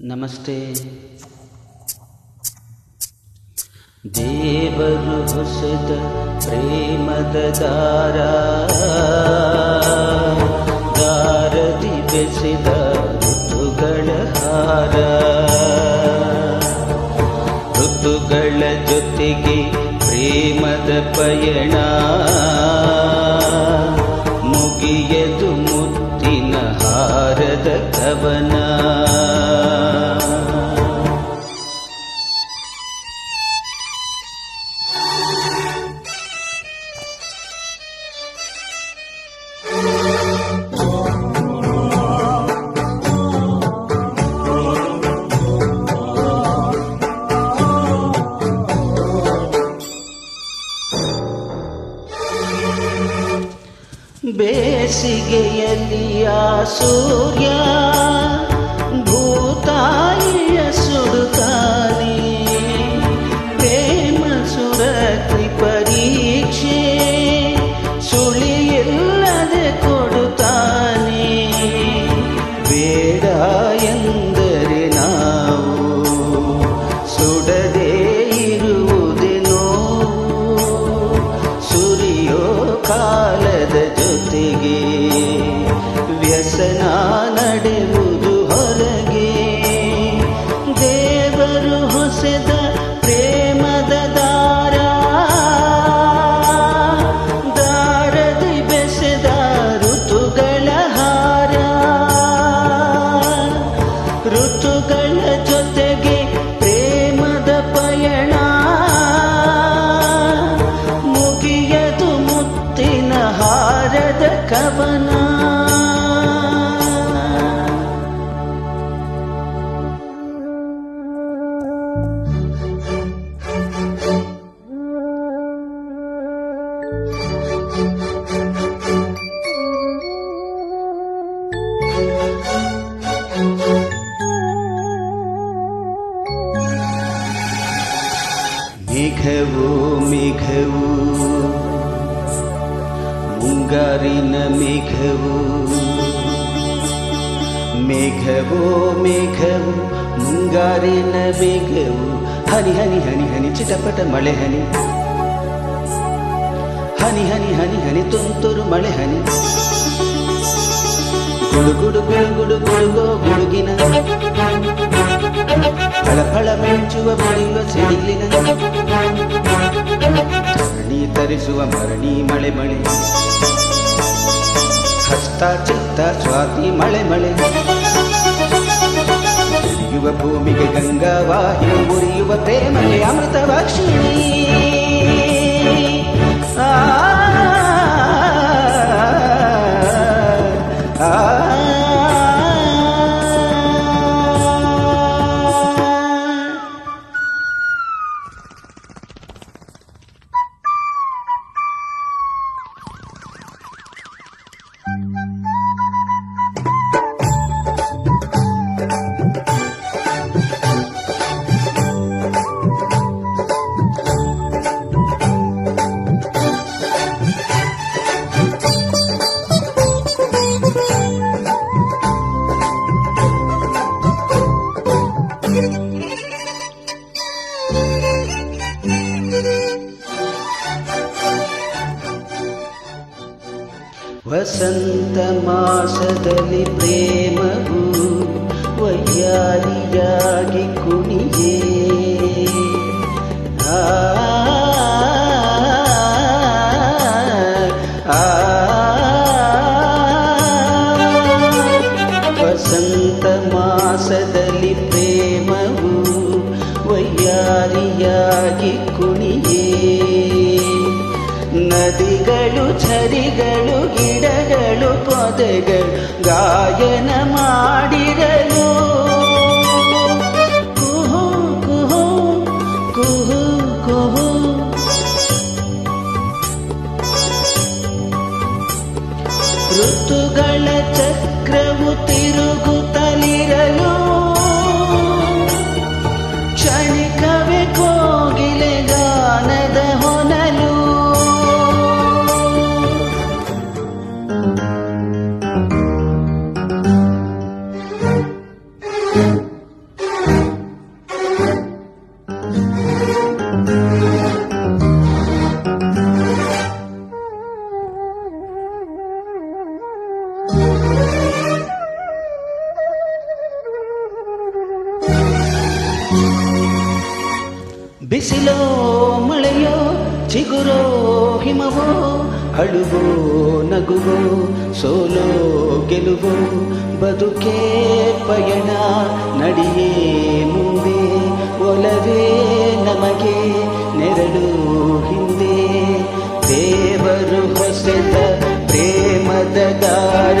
ನಮಸ್ತೆ. ದೇವರು ಹೊಸದ ಪ್ರೇಮದ ದಾರ. ದಾರದಿ ಬೆಸೆದ ಋತುಗಳ ಹಾರ. ಋತುಗಳ ಜೊತೆಗೆ ಪ್ರೇಮದ ಪಯಣ. ಬೇಸಿಗೆಯಲ್ಲಿ ಆ ಸೂರ್ಯ ಮುಂಗಾರಿನ ಮೇಘವು. ಮೇಘವೋ, ಮೇಘವು, ಮುಂಗಾರಿನ ಮೇಘವು. ಹನಿ ಹನಿ ಹನಿ ಹನಿ, ಚಿಟಪಟ ಮಳೆ ಹನಿ. ಹನಿ ಹನಿ ಹನಿ ಹನಿ, ತುಂತುರು ಮಳೆ ಹನಿ. ಗುಡುಗುಡು ಗುಡುಗುಡು ಗುಡುಗೋ ಗುಡುಗಿನ. ಫಳ ಮಿಂಚುವ ಬಳಿಯುವ ಸಿಡಿಲಿನ ತರಿಸುವ ಮರಣಿ ಮಳೆ ಮಳೆ. ಹಸ್ತ ಚಿತ್ತ ಸ್ವಾತಿ ಮಳೆ ಮಳೆ. ಉರಿಯುವ ಭೂಮಿಗೆ ಗಂಗಾವಾಹಿ ಉರಿಯುವ ಪ್ರೇಮಗೆ ಅಮೃತ ವಾಕ್ಷಿಣಿ ಆ ಆ, ವಸಂತ ಮಾಸದಲ್ಲಿ ಪ್ರೇಮವು ವಯ್ಯಾರಿಯಾಗಿ ಕುಣಿಯೇ. ಆ ವಸಂತ ಮಾಸದಲ್ಲಿ ಪ್ರೇಮವು ವಯ್ಯಾರಿಯಾಗಿ ಕುಣಿಯೇ. ನದಿಗಳು ಝರಿಗಳು ಗಿಡಗಳು ಪೊದೆಗಳು ಗಾಯನ ಮಾಡಿರಲು ಕುಹು ಕುಹು ಕುಹು ಕುಹು ಋತುಗಳ ಚಕ್ರವು ತಿರುಗುತ್ತಲಿರಲು ಬಿಸಿಲೋ ಮಳೆಯೋ ಚಿಗುರೋ ಹಿಮವೋ ಅಳುವೋ ನಗುವೋ ಸೋಲೋ ಗೆಲುವೋ ಬದುಕೇ ಪಯಣ ನಡಿಯೇ ಮುಂದೆ ಒಲವೇ ನಮಗೆ ನೆರಳು ಹಿಂದೆ ದೇವರು ಹೊಸೆದ ಪ್ರೇಮದ ದಾರ